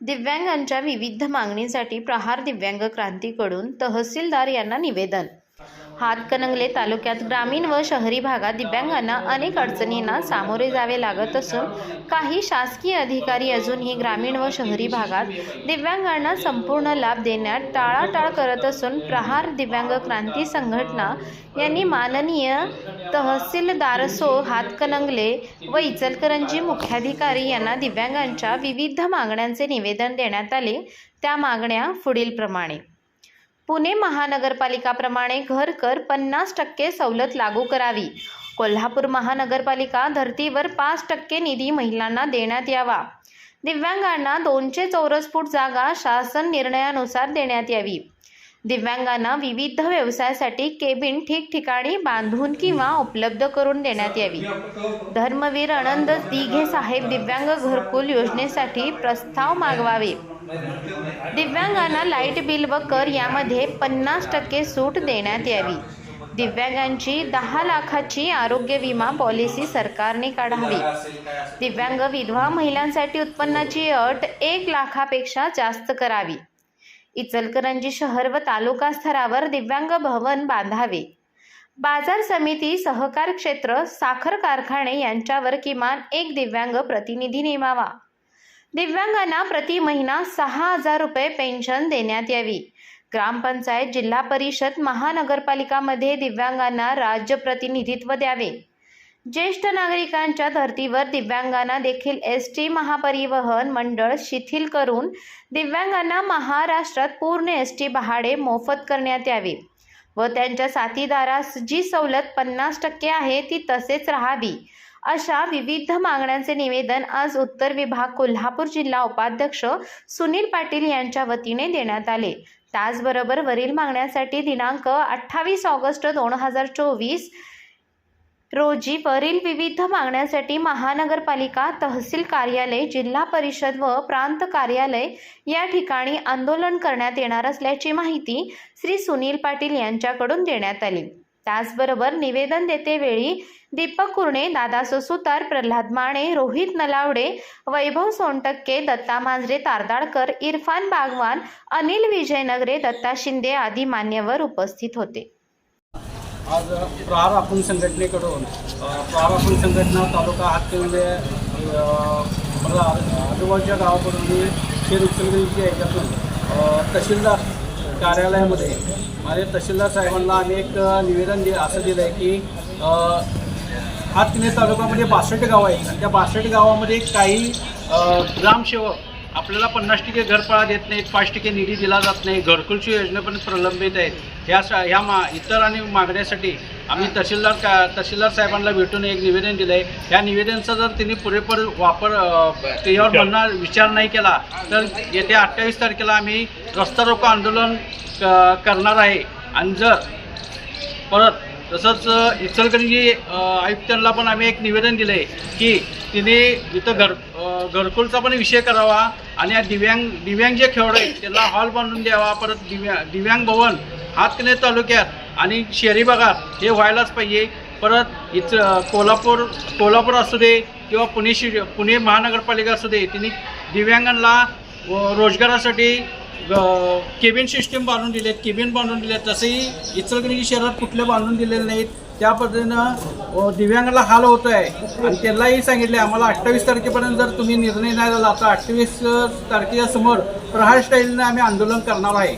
दिव्यांगांच्या विविध मागणीसाठी प्रहार दिव्यांग क्रांतीकडून तहसीलदार यांना निवेदन हातकणंगले तालुक्यात ग्रामीण व शहरी भागात दिव्यांगांना अनेक अडचणींना सामोरे जावे लागत असून काही शासकीय अधिकारी अजूनही ग्रामीण व शहरी भागात दिव्यांगांना संपूर्ण लाभ देण्यात टाळाटाळ करत असून प्रहार दिव्यांग क्रांती संघटना यांनी माननीय तहसीलदारसो हातकणंगले व इचलकरंजी मुख्याधिकारी यांना दिव्यांगांच्या विविध मागण्यांचे निवेदन देण्यात आले. त्या मागण्या पुढीलप्रमाणे. पुणे महानगरपालिकाप्रमाणे घर कर पन्नास टक्के सवलत लागू करावी. कोल्हापूर महानगरपालिका धर्तीवर पाच टक्के निधी महिलांना देण्यात यावा. दिव्यांगांना दोनशे चौरस फूट जागा शासन निर्णयानुसार देण्यात यावी. दिव्यांगांना विविध व्यवसायासाठी केबिन ठिकठिकाणी बांधून किंवा उपलब्ध करून देण्यात यावी. धर्मवीर आनंद दिघे साहेब दिव्यांग घरकुल योजनेसाठी प्रस्ताव मागवावे. दिव्यांगांना लाइट बिल व कर यामध्ये पन्नास टक्के सूट देण्यात यावी. दिव्यांगांची दहा लाखाची आरोग्य विमा पॉलिसी सरकारने काढावी. दिव्यांग विधवा महिलांसाठी उत्पन्नाची अट एक लाखापेक्षा जास्त करावी. इचलकरंजी शहर व तालुका स्तरावर दिव्यांग भवन बांधावे. बाजार समिती सहकार क्षेत्र साखर कारखाने यांच्यावर किमान एक दिव्यांग प्रतिनिधी नेमावा. दिव्यांगांना प्रति महिना सहा हजार रुपये पेन्शन देण्यात यावी. ग्रामपंचायत जिल्हा परिषद महानगरपालिकामध्ये दिव्यांगांना राज्य प्रतिनिधित्व द्यावे. ज्येष्ठ नागरिकांच्या धर्तीवर दिव्यांगांना देखील एस टी महापरिवहन मंडळ शिथिल करून दिव्यांगांना महाराष्ट्रात पूर्ण एस टी बहाडे मोफत करण्यात यावे व त्यांच्या साथीदारास जी सवलत पन्नास टक्के आहे ती तसेच राहावी. अशा विविध मागण्यांचे निवेदन आज उत्तर विभाग कोल्हापूर जिल्हा उपाध्यक्ष सुनील पाटील यांच्या वतीने देण्यात आले. त्याचबरोबर वरील मागण्यासाठी दिनांक अठ्ठावीस ऑगस्ट दोन हजार चोवीस रोजी वरील विविध मागण्यांसाठी महानगरपालिका तहसील कार्यालय जिल्हा परिषद व प्रांत कार्यालय या ठिकाणी आंदोलन करण्यात येणार असल्याची माहिती श्री सुनील पाटील यांच्याकडून देण्यात आली. त्याचबरोबर निवेदन देतेवेळी दीपक कुर्णे दादा सुतार प्रल्हाद माने रोहित नलावडे वैभव सोनटक्के दत्ता मांजरे तारदाळकर इरफान बागवान अनिल विजयनगरे दत्ता शिंदे आदी मान्यवर उपस्थित होते. आज प्रहार आपण संघटनेकडून अ, प्रहार आपण संघटना तालुका हातकणंगले आजूबाजूच्या गावाकडून शेर उचलगंजीच्या याच्यातून तहसीलदार कार्यालयामध्ये माझे तहसीलदार साहेबांना आम्ही एक निवेदन दि असं दिलं आहे की अ, तालुक्यामध्ये बासष्ट गाव आहेत. आणि त्या बासष्ट गावामध्ये काही ग्रामसेवक आपल्याला पन्नास टक्के घरपाळा देत नाहीत पाच टक्के निधी दिला जात नाही घरकुलची योजना पण प्रलंबित आहेत. ह्या सा ह्या मा इतर आणि मागण्यासाठी आम्ही तहसीलदार का तहसीलदार साहेबांना भेटून एक निवेदन दिलं आहे ह्या निवेदनचा जर त्यांनी पुरेपूर वापर त्याच्यावर म्हणणार विचार नाही केला तर येत्या अठ्ठावीस तारखेला आम्ही रस्ता रोको आंदोलन क- करणार आहे. आणि जर परत तसंच इचलकरंजी आयुक्तांना पण आम्ही एक निवेदन दिलं आहे की तिने इथं घर घरकुलचा पण विषय करावा आणि या दिव्यांग दिव्यांग जे खेळ आहेत त्याला हॉल बांधून द्यावा. परत दिव्या दिव्यांग भवन हातकणे तालुक्यात आणि शहरी भागात हे व्हायलाच पाहिजे. परत इथं कोल्हापूर कोल्हापूर असू दे किंवा पुणे शि पुणे महानगरपालिका असू दे तिने दिव्यांगांना रोजगारासाठी ग- केबिन सिस्टीम बांधून दिलेत केबिन बांधून दिलेत. तसेही इचलकरंजी शहरात कुठले बांधून दिलेले नाहीत. त्या पद्धतीनं दिव्यांगाला हाल होतो आहे. आणि त्यांनाही सांगितले आम्हाला अठ्ठावीस तारखेपर्यंत जर तुम्ही निर्णय नाही झाला तर अठ्ठावीस तारखेच्या समोर प्रहार स्टाईलनं आम्ही आंदोलन करणार आहे.